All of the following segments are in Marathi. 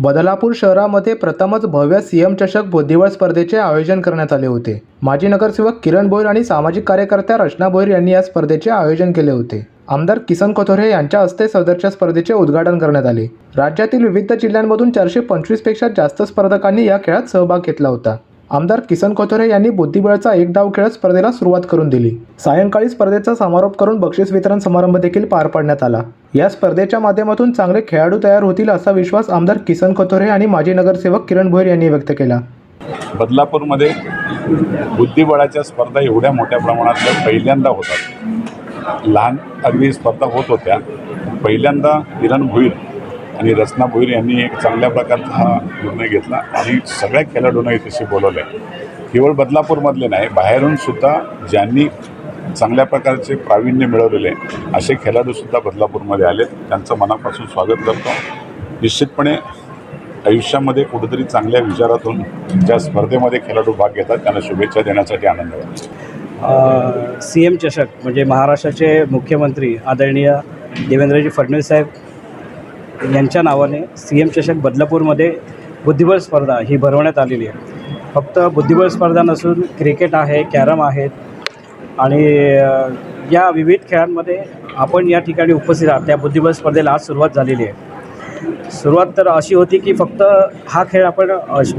बदलापूर शहरामध्ये प्रथमच भव्य सीएम चषक बुद्धिबळ स्पर्धेचे आयोजन करण्यात आले होते. माजी नगरसेवक किरण भोईर आणि सामाजिक कार्यकर्त्या रचना भोईर यांनी या स्पर्धेचे आयोजन केले होते. आमदार किसन कोथोरे यांच्या हस्ते सदरच्या स्पर्धेचे उद्घाटन करण्यात आले. राज्यातील विविध जिल्ह्यांमधून चारशे पंचवीसपेक्षा जास्त स्पर्धकांनी या खेळात सहभाग घेतला होता. आमदार किसन कोथोरे यांनी बुद्धिबळाचा एक डाव खेळ स्पर्धेला सुरुवात करून दिली. सायंकाळी स्पर्धेचा समारोप करून बक्षीस वितरण समारंभ देखील पार पाडण्यात आला. या स्पर्धेच्या माध्यमातून चांगले खेळाडू तयार होतील असा विश्वास आमदार किसन कोथोरे आणि माजी नगरसेवक किरण भोईर यांनी व्यक्त केला. बदलापूरमध्ये बुद्धिबळाच्या स्पर्धा एवढ्या मोठ्या प्रमाणातल्या पहिल्यांदा होतात. लहान अगदी स्पर्धा होत होत्या. पहिल्यांदा किरण भोईर आणि रचना भोईर यांनी एक चांगल्या प्रकारचा हा निर्णय घेतला. आणि सगळ्या खेळाडूंना इथेशी बोलवलं आहे केवळ बदलापूरमधले नाही बाहेरून सुद्धा ज्यांनी चांगल्या प्रकारचे प्रावीण्य मिळवलेले असे खेळाडूसुद्धा बदलापूरमध्ये आलेत. त्यांचं मनापासून स्वागत करतो. निश्चितपणे आयुष्यामध्ये कुठेतरी चांगल्या विचारातून ज्या स्पर्धेमध्ये खेळाडू भाग घेतात त्यांना शुभेच्छा देण्यासाठी आनंद वाटतो. सी एम चषक म्हणजे महाराष्ट्राचे मुख्यमंत्री आदरणीय देवेंद्रजी फडणवीस साहेब यांच्या नावाने सी एम चषक बदलापूरमध्ये बुद्धिबळ स्पर्धा ही भरवण्यात आलेली आहे. फक्त बुद्धिबळ स्पर्धा नसून क्रिकेट आहे कॅरम आहेत आणि या विविध खेळांमध्ये आपण या ठिकाणी उपस्थित आहात. त्या बुद्धिबळ स्पर्धेला आज सुरुवात झालेली आहे. सुरुवात तर अशी होती की फक्त हा खेळ आपण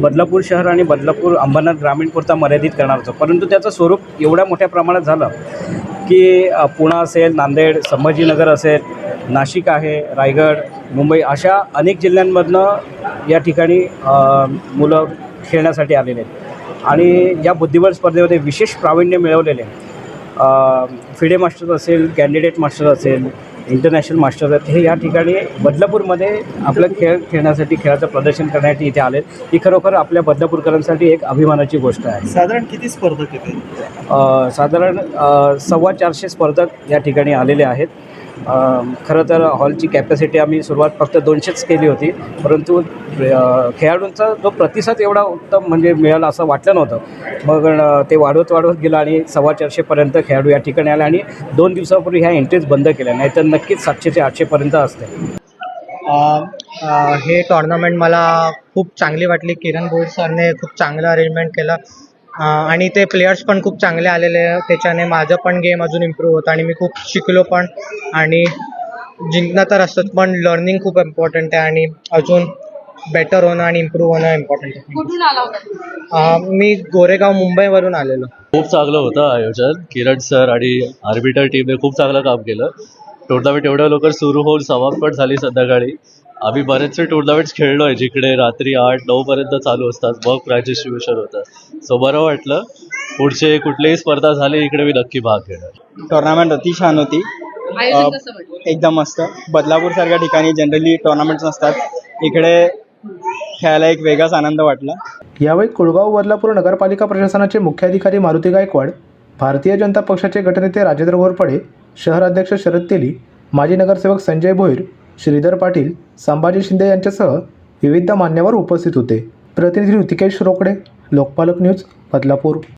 बदलापूर शहर आणि बदलापूर अंबरनाथ ग्रामीणपुरता मर्यादित करणार होतो. परंतु त्याचं स्वरूप एवढ्या मोठ्या प्रमाणात झालं की पुणा असेल नांदेड संभाजीनगर असेल नाशिक आहे रायगड मुंबई अशा अनेक जिल्ह्यांमधनं या ठिकाणी मुलं खेळण्यासाठी आलेले आहेत. आणि या बुद्धिबळ स्पर्धेमध्ये विशेष प्रावीण्य मिळवलेले फिडे मास्टर असेल कॅन्डिडेट मास्टर असेल इंटरनॅशनल मास्टर आहेत हे या ठिकाणी बदलापूरमध्ये आपलं खेळ खेळण्यासाठी खेळाचं प्रदर्शन करण्यासाठी इथे आले ही खरोखर आपल्या बदलापूरकरांसाठी एक अभिमानाची गोष्ट आहे. साधारण किती स्पर्धक येते साधारण सव्वा चारशे स्पर्धक या ठिकाणी आलेले आहेत. खरं तर हॉलची कॅपॅसिटी आम्ही सुरुवात फक्त दोनशेच केली होती परंतु खेळाडूंचा जो प्रतिसाद एवढा उत्तम म्हणजे मिळाला असं वाटलं नव्हतं. मग ते वाढवत वाढवत गेलं आणि सव्वा चारशेपर्यंत खेळाडू या ठिकाणी आले आणि दोन दिवसापूर्वी ह्या एंट्रीज बंद केल्या नाहीतर नक्कीच सातशे ते आठशेपर्यंत असते. हे टॉर्नामेंट मला खूप चांगली वाटली. किरण भोईर सरने खूप चांगलं अरेंजमेंट केलं. आणि ते प्लेयर्स पण खूप चांगले आलेले त्याच्याने माझं पण गेम अजून इम्प्रूव्ह होतं आणि मी खूप शिकलो पण. आणि जिंकणं तर असतंच पण लर्निंग खूप इम्पॉर्टंट आहे आणि अजून बेटर होणं आणि इम्प्रूव्ह होणं इम्पॉर्टंट आहे. कुठून आला होता अ, मी गोरेगाव मुंबईवरून आलेलो. खूप चांगलं होतं आयोजन. किरण सर आणि आर्बिटर टीमने खूप चांगलं काम केलं. टुर्नामेंट एवढ्या लवकर सुरू होऊन समाप्त झाली संध्याकाळी. आम्ही बरेचसे टुर्नामेंट्स खेळलो आहे जिकडे रात्री आठ नऊ पर्यंत चालू असतात. मग प्राईज डिस्ट्रीब्युशन होतं सो बरं वाटलं. पुढचे कुठलीही स्पर्धा झाली इकडे मी नक्की भाग घेणार. टुर्नामेंट अति छान होती. एकदम मस्त. बदलापूर सारख्या ठिकाणी जनरली टुर्नामेंट्स नसतात. इकडे खेळायला एक वेगळाच आनंद वाटला. यावेळी कुळगाव बदलापूर नगरपालिका प्रशासनाचे मुख्याधिकारी मारुती गायकवाड भारतीय जनता पक्षाचे गटनेते राजेंद्र घोरपडे शहर अध्यक्ष शरद तेली माजी नगरसेवक संजय भोईर श्रीधर पाटील संभाजी शिंदे यांच्यासह विविध मान्यवर उपस्थित होते. प्रतिनिधी ऋतिकेश रोकडे लोकपालक न्यूज बदलापूर.